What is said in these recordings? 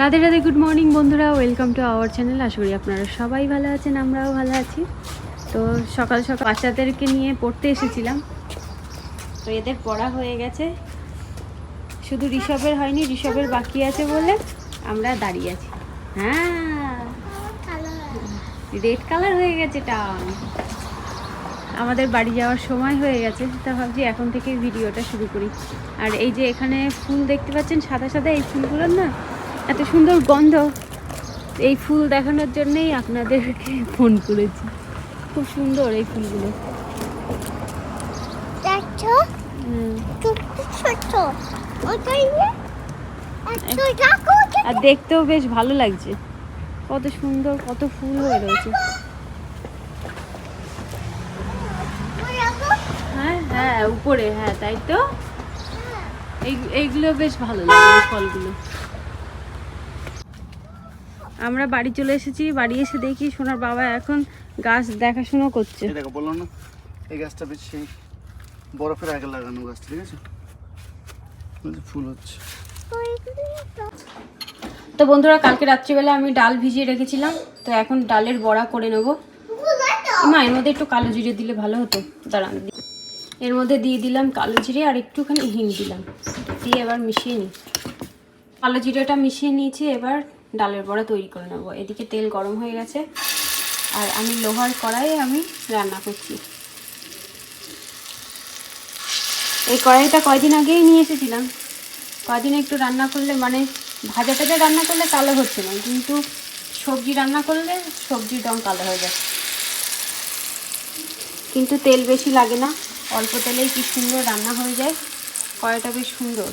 Radhe Radhe good morning বন্ধুরা welcome to our channel আশা করি আপনারা সবাই ভালো আছেন, আমরাও ভালো আছি। তো সকাল সকাল বাচ্চাদেরকে নিয়ে পড়তে এসেছিলাম। তো এদের পড়া হয়ে গেছে। শুধু ঋষভের হয়নি, ঋষভের বাকি আছে বলে আমরা দাঁড়িয়ে আছি। হ্যাঁ। রেড কালার হয়ে গেছে টান আমাদের বাড়ি যাওয়ার সময় হয়ে গেছে, তা ভাবছি এখন থেকে ভিডিওটা শুরু করি। আর এই যে এখানে ফুল দেখতে পাচ্ছেন, সাদা সাদা এই ফুলগুলোর না এত সুন্দর গন্ধ। এই ফুল দেখানোর জন্যই আপনাদেরকে ফোন করেছি। খুব সুন্দর এই ফুলগুলো। আর দেখতেও বেশ ভালো লাগছে। কত সুন্দর কত ফুল হয়ে রয়েছে। হ্যাঁ হ্যাঁ উপরে হ্যাঁ তাই তো? এই এইগুলো বেশ ভালো লাগে ফলগুলো। আমরা বাড়ি চলে এসেছি বাড়ি এসে দেখি সোনার বাবা এখন গাছ দেখাশুনো করছে। দেখো বললাম না এই গাছটা বেশ সেই বরফের আগে লাগানো গাছ ঠিক আছে? ফুল হচ্ছে। তো বন্ধুরা কালকে রাত্রিবেলা আমি ডাল ভিজিয়ে রেখেছিলাম তো এখন ডালের বড়া করে নেব। মা এর মধ্যে একটু কালো জিরে দিলে ভালো হতো। দাঁড়ান। এর মধ্যে দিয়ে দিলাম কালো জিরে আর একটুখানি হিং দিলাম। দিয়ে এবার মিশিয়ে নিই। কালো জিরেটা মিশিয়ে নিয়েছি এবার ডালের বড়া তৈরি করে নেব। এদিকে তেল গরম হয়ে গেছে। আর আমি লোহার কড়াইয়ে আমি রান্না করছি। এই কড়াইটা কয়দিন আগেই নিয়ে এসেছিলাম। কদিন একটু রান্না করলে মানে ভাজা টাজা রান্না করলে কালো হচ্ছে না, কিন্তু সবজি রান্না করলে সবজির রং কালো হয়ে যায়। কিন্তু তেল বেশি লাগে না, অল্প তেলেই কি সুন্দর রান্না হয়ে যায়। কড়াইটা বেশ সুন্দর।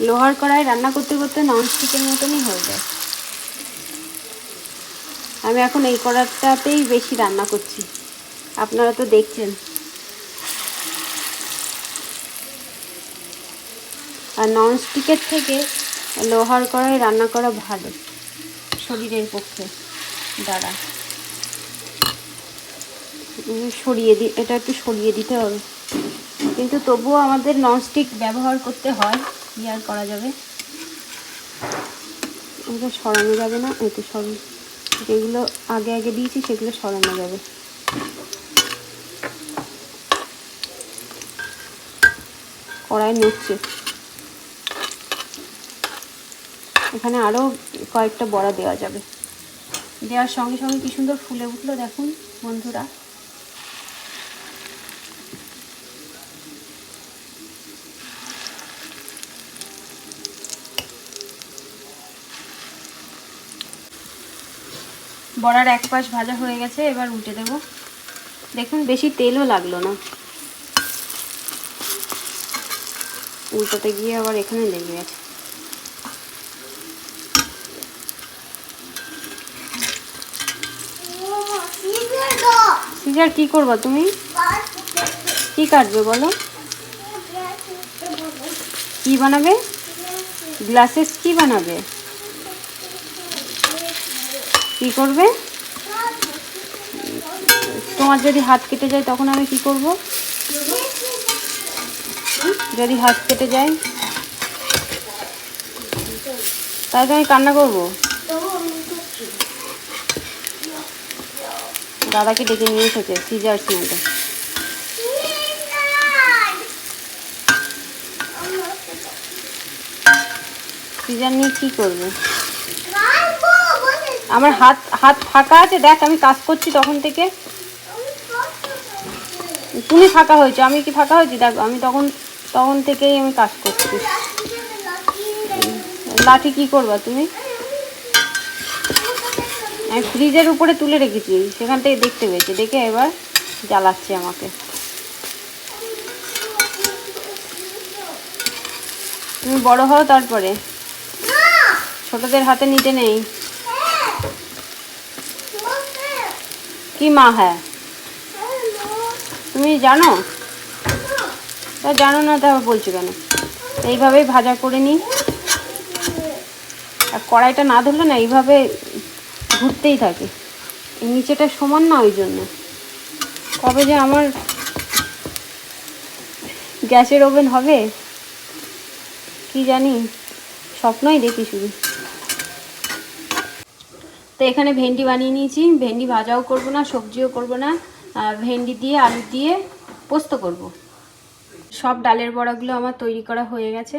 লোহার কড়াই রান্না করতে করতে ননস্টিকের মতনই হয়ে যায়। আমি এখন এই কড়াটাতেই বেশি রান্না করছি। আপনারা তো দেখছেন। আর ননস্টিকের থেকে লোহার কড়াই রান্না করা ভালো শরীরের পক্ষে। দাঁড়া। সরিয়ে দি, এটা একটু সরিয়ে দিতে হবে। কিন্তু তবুও আমাদের ননস্টিক ব্যবহার করতে হয়। কি আর করা যাবে? ওটা সরানো যাবে না, এই তো সরানো যেগুলো আগে আগে দিয়েছি সেগুলো সরানো যাবে। কড়াই নড়ছে। এখানে আরও কয়েকটা বড়া দেওয়া যাবে। দেওয়ার সঙ্গে সঙ্গে কি সুন্দর ফুলে উঠল দেখুন বন্ধুরা। বড়ার এক পাশ ভাজা হয়ে গেছে, এবার উল্টে দেবো। দেখুন, বেশি তেলও লাগল না। উল্টোতে গিয়ে আবার এখানে লেগে গেছে। সিজার, কি করবা তুমি? কি কাটবে বলো? কি বানাবে? গ্লাসেস কি বানাবে? কি করবে? তোমার যদি হাত কেটে যায়, তখন আমি কি করব? যদি হাত কেটে যায় তাই তো আমি কান্না করব। দাদাকে ডেকে নিয়ে এসেছে সিজার্স মধ্যে সিজার নিয়ে কি করবে? আমার হাত হাত ফাঁকা আছে, দেখ আমি কাজ করছি তখন থেকে। তুমি ফাঁকা হয়েছো, আমি কি ফাঁকা হয়েছি? দেখ, আমি তখন তখন থেকেই আমি কাজ করছি। লাঠি কি করবা তুমি? আমি ফ্রিজের উপরে তুলে রেখেছি, সেখান থেকে দেখতে পেয়েছি। দেখে এবার জ্বালাচ্ছে আমাকে। তুমি বড় হও তারপরে। ছোটদের হাতে নিতে নেই। কি মা হ্যাঁ তুমি জানো? তা জানো না, তা বলছো কেন? এইভাবেই ভাজা করে নিই। আর কড়াইটা না ধরলে না, এইভাবে ঘুরতেই থাকে। এই নিচেটা সমান না ওই জন্য। কবে যে আমার গ্যাসের ওভেন হবে? কি জানি? স্বপ্নই দেখি শুধু। তো এখানে ভেন্ডি বানিয়ে নিয়েছি। ভেন্ডি ভাজাও করব না, সবজিও করব না। ভেন্ডি দিয়ে আলু দিয়ে পোস্ত করব। সব ডালের বড়াগুলো আমার তৈরি করা হয়ে গেছে।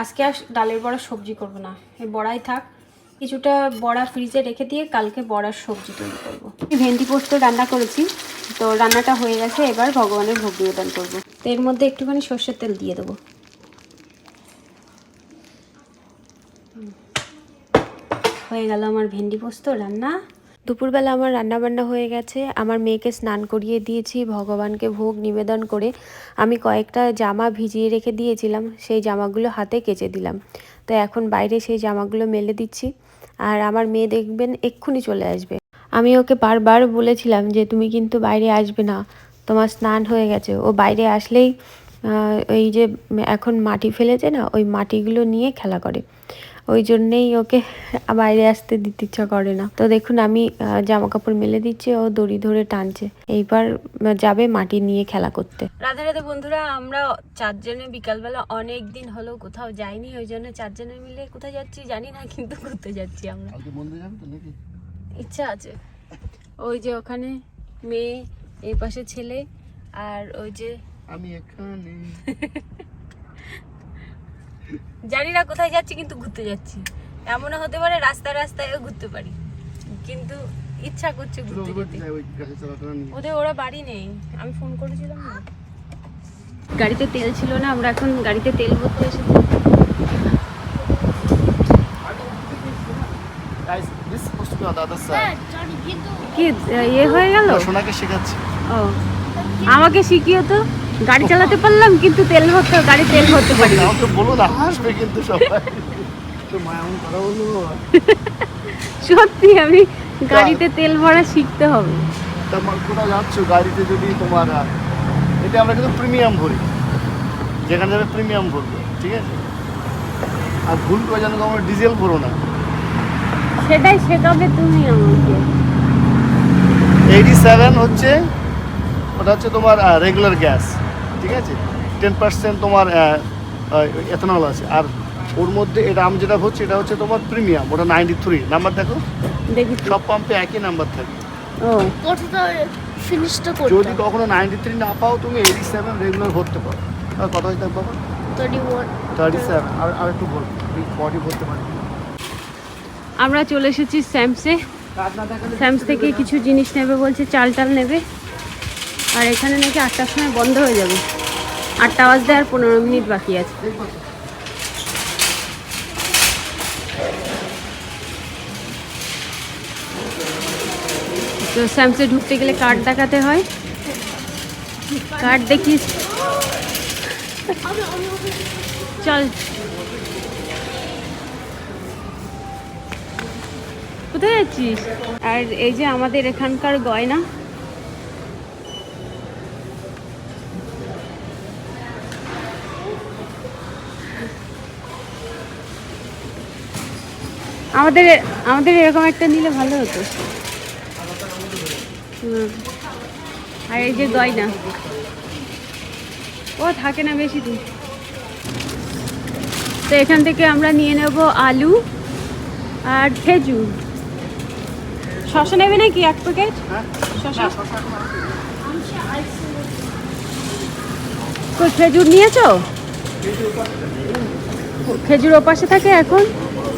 আজকে আর ডালের বড়া সবজি করব না। এই বড়াই থাক। কিছুটা বড়া ফ্রিজে রেখে দিয়ে কালকে বড়ার সবজি তৈরি করব। ভেন্ডি পোস্ত রান্না করেছি। তো রান্নাটা হয়ে গেছে। এবার ভগবানের ভোগ নিবেদন করব। তো এর মধ্যে একটুখানি সর্ষের তেল দিয়ে দেবো। হয়ে গেল আমার ভেন্ডি পোস্ত রান্না। দুপুরবেলা আমার রান্না বান্না হয়ে গেছে। আমার মেয়েকে স্নান করিয়ে দিয়েছি, ভগবানকে ভোগ নিবেদন করে। আমি কয়েকটা জামা ভিজিয়ে রেখে দিয়েছিলাম, সেই জামাগুলো হাতে কেচে দিলাম। তো এখন বাইরে সেই জামাগুলো মেলে দিচ্ছি। আর আমার মেয়ে দেখবেন এক্ষুনি চলে আসবে। আমি ওকে বারবার বলেছিলাম যে, তুমি কিন্তু বাইরে আসবে না, তোমার স্নান হয়ে গেছে। ও বাইরে আসলেই এই যে এখন মাটি ফেলেছে না, ওই মাটিগুলো নিয়ে খেলা করে। ওই জন্যেই ওকে বাইরে আসতে দিতে ইচ্ছা করে না। তো দেখুন আমি জামা কাপড় মেলে দিচ্ছি ও দড়ি ধরে টানছে। এইবার যাবে মাটি নিয়ে খেলা করতে। রাধে রাধে বন্ধুরা আমরা চারজনে বিকালবেলা অনেক দিন হলো কোথাও যাইনি ওই জন্য চারজনে মিলে কোথায় যাচ্ছি জানি না কিন্তু ঘুরতে যাচ্ছি আমরা। কালকে মন্দির যাবে তো নাকি? ইচ্ছা আছে। ওই যে ওখানে মেয়ে এই পাশে ছেলে আর ওই যে আমি এখানে। জানি না কোথায় যাচ্ছি কিন্তু ঘুরতে যাচ্ছি। এমনও হতে পারে রাস্তায় রাস্তায় ঘুরতে পারি। কিন্তু ইচ্ছা করছে ঘুরতে ওদের যেতে। ওদের ওরা বাড়ি নেই। আমি ফোন করেছিলাম না। গাড়িতে তেল ছিল না আমরা এখন গাড়িতে তেল ভরতে এসেছি. কি ইয়ে হয়ে গেল? সোনাকে শেখাচ্ছি। ও। আমাকে শিখিও তো। গাড়ি চালাতে পারলাম কিন্তু তেল ভরতে গাড়ি তেল ভরতে পারি না। আমাকে বলো না হাসবে কিন্তু সবাই। তো মা এমন কথা বলল সত্যি আমি গাড়িতে তেল ভরা শিখতে হবে। তোমার কোথাও যাচ্ছ? গাড়িতে যদি তোমার এটা আমরা কিন্তু প্রিমিয়াম ভরি। যেখানে যাবে প্রিমিয়াম ভরবো ঠিক আছে? আর ভুল করে যেন তোমরা ডিজেল ভরো না। সেটাই শেখাবে তুমি আমাকে। এইটি সেভেন হচ্ছে ওটা হচ্ছে তোমার রেগুলার গ্যাস ঠিক আছে? টেন পার্সেন্ট তোমার এথনল আছে। আর ওর মধ্যে এটা আমি যেটা হচ্ছে এটা হচ্ছে তোমার প্রিমিয়াম ওটা নাইনটি থ্রি নাম্বার দেখো দেখি সব পাম্পে একই নাম্বার থাকে। যদি কখনো নাইনটি থ্রি না পাও তুমি এইটি সেভেন রেগুলার ভরতে পারো। আর কত হয়ে থাকবে থার্টি সেভেন আর আর একটু ভরবো বডি ভরতে পারি। আমরা চলে এসেছি স্যামসে স্যামস থেকে কিছু জিনিস নেবে বলছে চাল টাল নেবে। আর এখানে নাকি আটটার সময় বন্ধ হয়ে যাবে। আটটা বাজতে আর পনেরো মিনিট বাকি আছে। তো স্যামসে ঢুকতে গেলে কার্ড দেখাতে হয়। কার্ড দেখিস চল। কোথায় যাচ্ছিস আর এই যে আমাদের এখানকার গয়না। আমাদের আমাদের এরকম একটা নিলে ভালো হতো। আর এই যে গয়না। ও, থাকে না বেশি দিন। তো এখান থেকে আমরা নিয়ে নেব আলু আর খেজুর। শশা নেবে নাকি এক প্যাকেট? শশা খেজুর নিয়েছো? খেজুর ওপাশে থাকে এখন?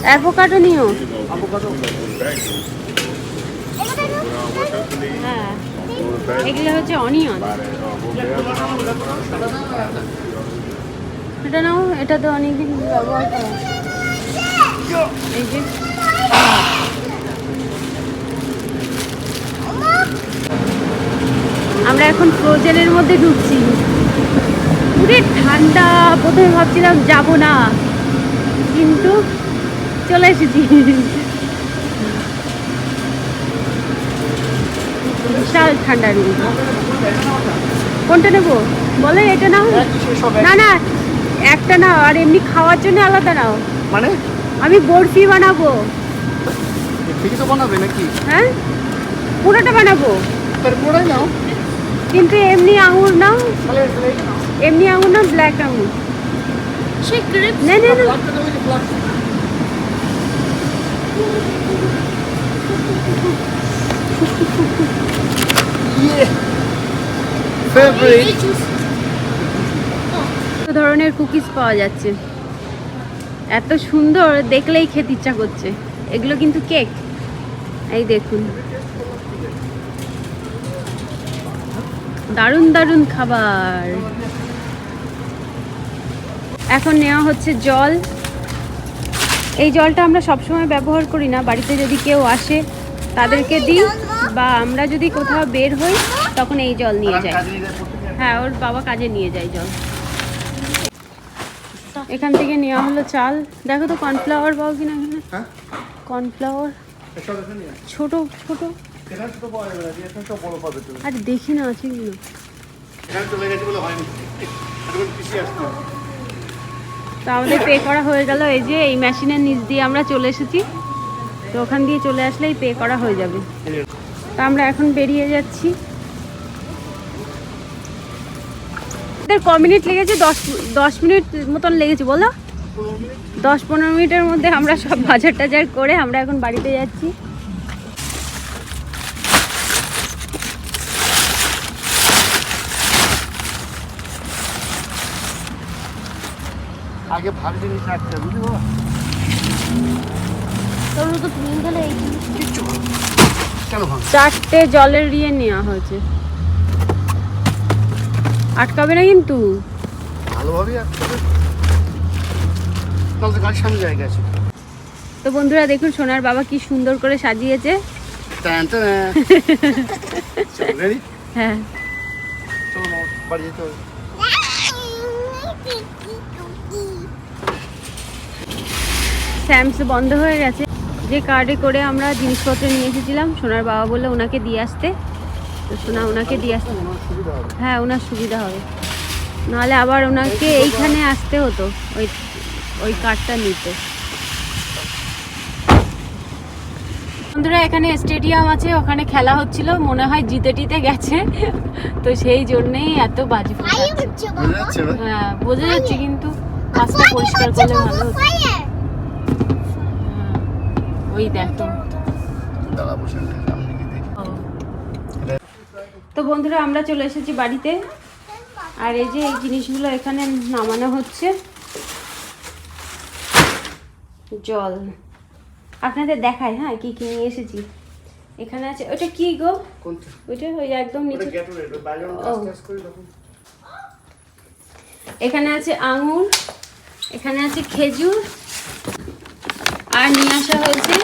অ্যাভোকাডো নিও। হ্যাঁ। এগুলো হচ্ছে অনিয়ন এটা নাও এটা তো অনেকদিন ব্যবহার করা এই যে। আমরা এখন ফ্রোজেনের মধ্যে ঢুকছি। পুরে ঠান্ডা প্রথমে ভাবছিলাম যাব না। কিন্তু চলে এসেছি। বিশাল ঠান্ডা রুম কোনটা নেব? বলে এটা নাও সব না না একটা নাও আর এমনি খাওয়ার জন্য আলাদা নাও। মানে? আমি বরফি বানাবো। তো বানাবে নাকি? হ্যাঁ? পুরোটা বানাবো। পুরোটাই নাও। কিন্তু এমনি আঙুর নাও। এমনি আঙুর না ব্ল্যাক আঙুর। সে নে নে নে। ধরনের কুকিজ পাওয়া যাচ্ছে। এত সুন্দর দেখলেই খেতে ইচ্ছা করছে। এগুলো কিন্তু কেক এই দেখুন। দারুণ দারুণ খাবার। এখন নেওয়া হচ্ছে জল। এই জলটা আমরা সবসময় ব্যবহার করি না। বাড়িতে যদি কেউ আসে তাদেরকে দিই বা আমরা যদি কোথাও বের হই তখন এই জল নিয়ে যাই। হ্যাঁ ওর বাবা কাজে নিয়ে যায় জল। এখান থেকে নেওয়া হলো চাল। দেখো তো কর্নফ্লাওয়ার পাও কিনা এখানে? হ্যাঁ? কর্নফ্লাওয়ার। ছোট ছোট। আর দেখি না আছে কিনা তো আমাদের পে করা হয়ে গেল। এই যে এই মেশিনের নিচ দিয়ে আমরা চলে এসেছি। তো ওখান দিয়ে চলে আসলেই পে করা হয়ে যাবে। তা আমরা এখন বেরিয়ে যাচ্ছি। ক মিনিট লেগেছে? দশ দশ মিনিট মতন লেগেছে, বলো? দশ পনেরো মিনিটের মধ্যে আমরা সব বাজার টাজার করে আমরা এখন বাড়িতে যাচ্ছি। আগে ভালো জিনিস রাখতে বুঝলি বাবা? তো গেলে এই কিচ্ছু কেন চারটে জলের ইয়ে নেওয়া হয়েছে। আটকাবে না কিন্তু। তাহলে তো গাড়ির সামনে জায়গা আছে। তো বন্ধুরা দেখুন সোনার বাবা কি সুন্দর করে সাজিয়েছে। হ্যাঁ। চলো বাড়ি যেতে হবে। স্যামস বন্ধ হয়ে গেছে। যে কার্ডে করে আমরা জিনিসপত্র নিয়ে এসেছিলাম সোনার বাবা বললে ওনাকে দিয়ে আসতে। তো সোনা ওনাকে দিয়ে আসতে। হ্যাঁ ওনার সুবিধা হবে। নাহলে আবার ওনাকে এইখানে আসতে হতো ওই ওই কার্ডটা নিতে। বন্ধুরা এখানে স্টেডিয়াম আছে ওখানে খেলা হচ্ছিল মনে হয় জিতে টিতে গেছে। তো সেই জন্যেই এত বাজি হ্যাঁ বোঝা যাচ্ছে কিন্তু কাজটা পরিষ্কার করলে ভালো হতো। ওই দেখো বসে তো বন্ধুরা আমরা চলে এসেছি বাড়িতে। আর এই যে এই জিনিসগুলো এখানে নামানো হচ্ছে। জল। আপনাদের দেখাই হ্যাঁ কি কি নিয়ে এসেছি। এখানে আছে ওটা কি গো? ওইটা ওই একদম নিচে। এখানে আছে আঙুর এখানে আছে খেজুর। আর নিয়ে আসা হয়েছে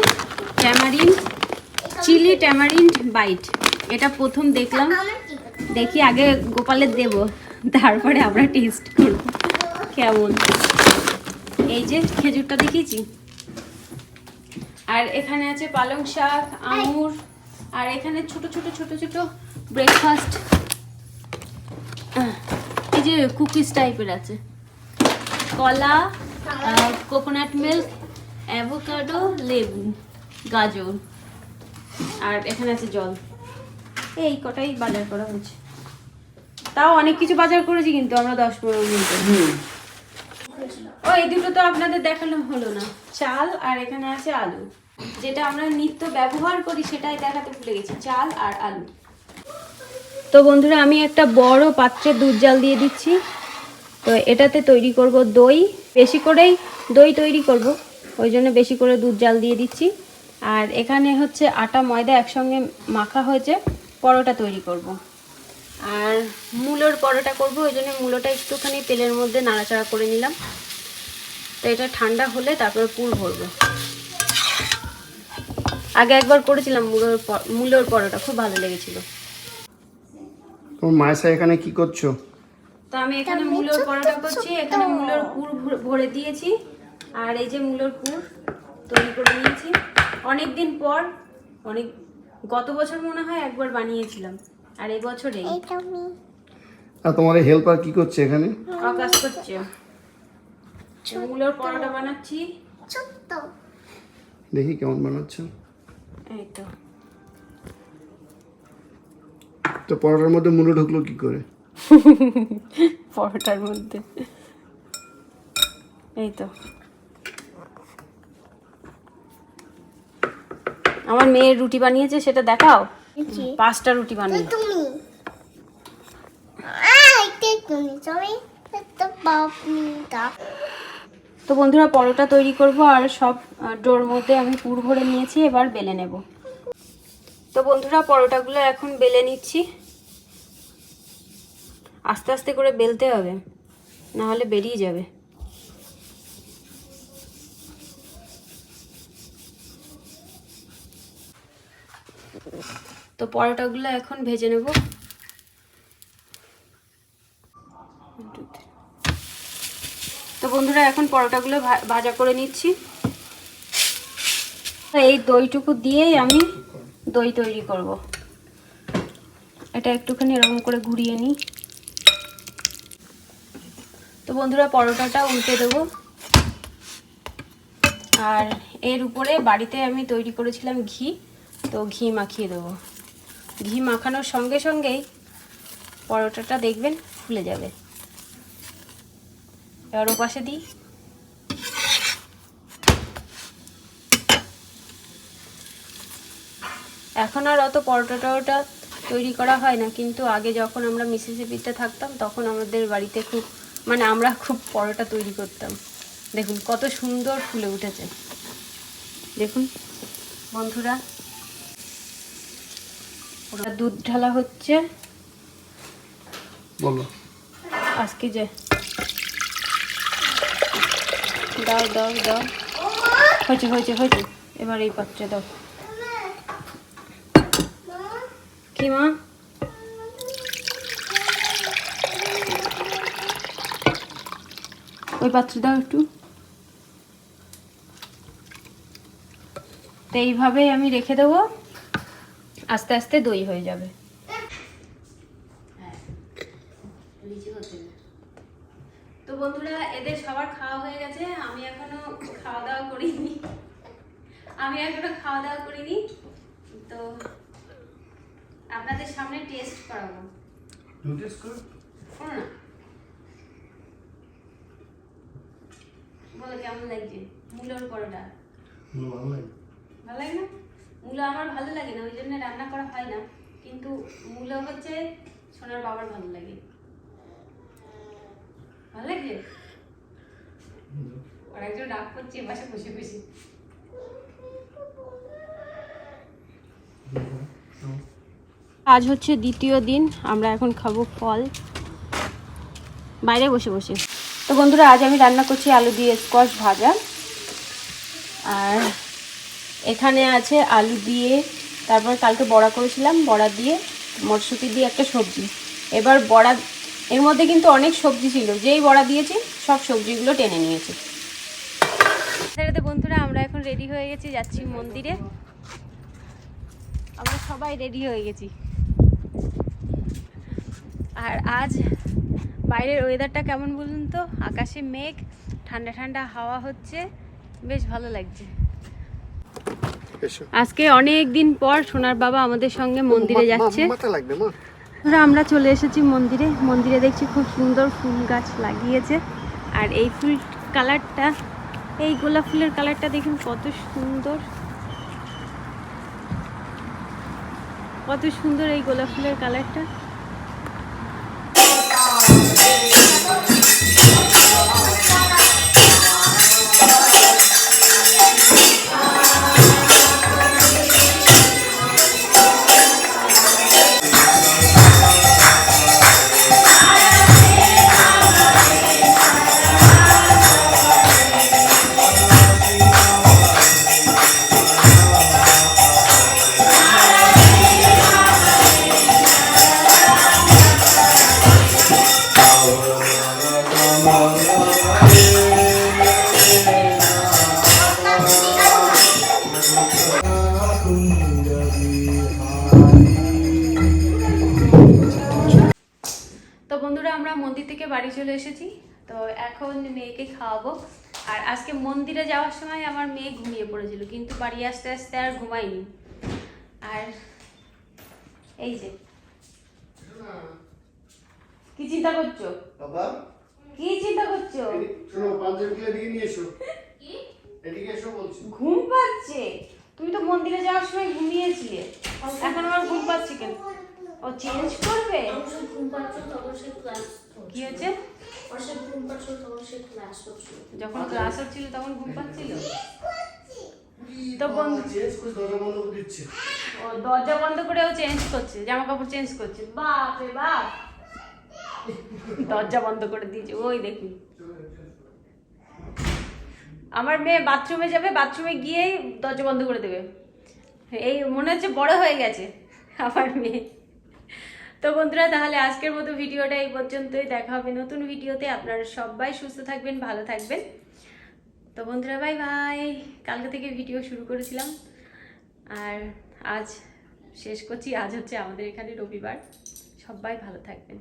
ট্যামারিন চিলি ট্যামারিন বাইট এটা প্রথম দেখলাম। দেখি আগে গোপালের দেব, তারপরে আমরা টেস্ট করব। কেমন? এই যে খেজুরটা দেখিয়েছি। আর এখানে আছে পালং শাক, আঙুর, আর এখানে ছোট ছোট ছোট ছোট ব্রেকফাস্ট এই যে কুকিজ টাইপের আছে। কলা কোকোনাট মিল্ক অ্যাভোকাডো লেবু গাজর আর এখানে আছে জল। এই কটাই বাজার করা হয়েছে তাও অনেক কিছু বাজার করেছি কিন্তু আমরা দশ পনেরো মিনিটে ও এই দুটো তো আপনাদের দেখানো হলো না। চাল আর এখানে আছে আলু। যেটা আমরা নিত্য ব্যবহার করি সেটাই দেখাতে ভুলে গেছি চাল আর আলু। তো বন্ধুরা আমি একটা বড় পাত্রে দুধ জাল দিয়ে দিচ্ছি। তো এটাতে তৈরি করব দই। বেশি করেই দই তৈরি করব। ওই জন্য বেশি করে দুধ জাল দিয়ে দিচ্ছি। আর এখানে হচ্ছে আটা ময়দা একসঙ্গে মাখা হয়েছে পরোটা তৈরি করব। আর মূলোর পরোটা করব ওই জন্য মূলোটা একটুখানি তেলের মধ্যে নাড়াচাড়া করে নিলাম। তো এটা ঠান্ডা হলে তারপর পুর ভরবো। আগে একবার করেছিলাম মূলোর মূলোর পরোটা খুব ভালো লেগেছিল। তোমার এখানে কি করছ? তো আমি এখানে মূলোর পরোটা করছি এখানে মূলোর পুর ভরে দিয়েছি। আর এই যে মূলোর পুর তৈরি করে নিয়েছি। অনেক দিন পর অনেক গত বছর মনে হয় একবার বানিয়েছিলাম আর এই বছরেই এটা আমি। আর তোমার হেল্পার কি করছে এখানে? আকাশ করছে। মূলোর পরোটা বানাচ্ছি। ছোট্ট। দেখি কেমন বানাচ্ছ। এই তো। তো পরোটার মধ্যে মুলো ঢুকলো কি করে? পরোটার মধ্যে। এই তো। আমার মেয়ের রুটি বানিয়েছে সেটা দেখাও। পাঁচটা রুটি বানিয়ে। তুমি। তো বন্ধুরা পরোটা তৈরি করব আর সব ডোর মধ্যে আমি পুর ভরে নিয়েছি এবার বেলে নেব। তো বন্ধুরা পরোটাগুলো এখন বেলে নিচ্ছি। আস্তে আস্তে করে বেলতে হবে না হলে বেরিয়ে যাবে। তো পরোটাগুলো এখন ভেজে নেব। তো বন্ধুরা, এখন পরোটাগুলো ভাজা করে নিচ্ছি। এই দইটুকু দিয়েই আমি দই তৈরি করব। এটা একটুখানি এরকম করে ঘুরিয়ে নিই। তো বন্ধুরা, পরোটাটা উল্টে দেবো। আর এর উপরে বাড়িতে আমি তৈরি করেছিলাম ঘি, তো ঘি মাখিয়ে দেবো। ঘি মাখানোর সঙ্গে সঙ্গেই পরোটাটা দেখবেন ফুলে যাবে। এবার ও পাশে দিই। এখন আর অত পরোটা টরোটা তৈরি করা হয় না, কিন্তু আগে যখন আমরা মিসিসিপিতে থাকতাম তখন আমাদের বাড়িতে খুব মানে আমরা খুব পরোটা তৈরি করতাম। দেখুন কত সুন্দর ফুলে উঠেছে। দেখুন বন্ধুরা। ওটা দুধ ঢালা হচ্ছে। বলো। আজকে যে দাও দাও দাও। হয়েছে হয়েছে হয়েছে। এবার এই পাত্রে দাও। কি মা? ওই পাত্রে দাও একটু। তো এইভাবেই আমি রেখে দেবো। আস্তে আস্তে দই হয়ে যাবে। তো বন্ধুরা এদের সবার খাওয়া হয়ে গেছে। আমি এখনও খাওয়া দাওয়া করিনি। আমি এখনও খাওয়া দাওয়া করিনি। তো আপনাদের সামনে টেস্ট করাবো। বলো কেমন লাগছে? মূলোর পরোটা। ভালো লাগে না? মূলো আমার ভালো লাগে না, ওই জন্য রান্না করা হয় না। কিন্তু মূলো হচ্ছে সোনার বাবার ভালো লাগে। ভালো লাগে? করছে বসে বসে। আজ হচ্ছে দ্বিতীয় দিন, আমরা এখন খাব ফল। বাইরে বসে বসে। তো বন্ধুরা, আজ আমি রান্না করছি আলু দিয়ে স্কোয়াশ ভাজা। আর এখানে আছে আলু দিয়ে, তারপর কালকে বড়া করেছিলাম, বড়া দিয়ে মটরশুঁটি দিয়ে একটা সবজি। এবার বড়া, এর মধ্যে কিন্তু অনেক সবজি ছিল, যেই বড়া দিয়েছি, সব সবজিগুলো টেনে নিয়েছে। বন্ধুরা, আমরা এখন রেডি হয়ে গেছি, যাচ্ছি মন্দিরে। আমরা সবাই রেডি হয়ে গেছি। আর আজ বাইরের ওয়েদারটা কেমন বলুন তো? আকাশে মেঘ, ঠান্ডা ঠান্ডা হাওয়া হচ্ছে, বেশ ভালো লাগছে। আজকে অনেক দিন পর সোনার বাবা আমাদের সঙ্গে মন্দিরে যাচ্ছে। আমরা চলে এসেছি মন্দিরে। মন্দিরে দেখছি খুব সুন্দর ফুল গাছ লাগিয়েছে। আর এই ফুল কালারটা এই গোলাপ ফুলের কালারটা দেখুন কত সুন্দর। কত সুন্দর এই গোলাপ ফুলের কালারটা। আমরা মন্দির থেকে বাড়ি চলে এসেছি তো এখন মেয়েকে খাওয়াবো। আর আজকে মন্দিরে যাওয়ার সময় আমার মেয়ে ঘুমিয়ে পড়েছিল কিন্তু বাড়ি আসতে আসতে আর ঘুমাইনি আর এই যে। কি চিন্তা করছ? বাবা। কি চিন্তা করছ? শোনো পাঞ্জাবি এদিকে নিয়ে এসো। এদিকে এসো বলছি। ঘুম পাচ্ছে? তুমি তো মন্দিরে যাওয়ার সময় ঘুমিয়েছিলে। এখন আমার ঘুম পাচ্ছে কেন? ও চেঞ্জ করবে? ঘুম পাচ্ছ তখন সে ক্লাস কি ঘুম তখন সে ক্লাস করছিল। যখন ক্লাস হচ্ছিল তখন ঘুম পাচ্ছিল? তো বন্ধু- দরজা বন্ধ করে ও দরজা বন্ধ করেও চেঞ্জ করছে জামা কাপড় চেঞ্জ করছে। বাপ রে বাপ! দরজা বন্ধ করে দিয়েছে ওই দেখুন আমার মেয়ে বাথরুমে যাবে বাথরুমে গিয়েই দরজা বন্ধ করে দেবে। এই মনে হচ্ছে বড় হয়ে গেছে আমার মেয়ে। তো বন্ধুরা, তাহলে আজকের মতো ভিডিওটা এই পর্যন্তই। দেখা হবে নতুন ভিডিওতে। আপনারা সবাই সুস্থ থাকবেন, ভালো থাকবেন। তো বন্ধুরা বাই বাই কালকে থেকে ভিডিও শুরু করেছিলাম। আর আজ শেষ করছি। আজ হচ্ছে আমাদের এখানে রবিবার। সবাই ভালো থাকবেন।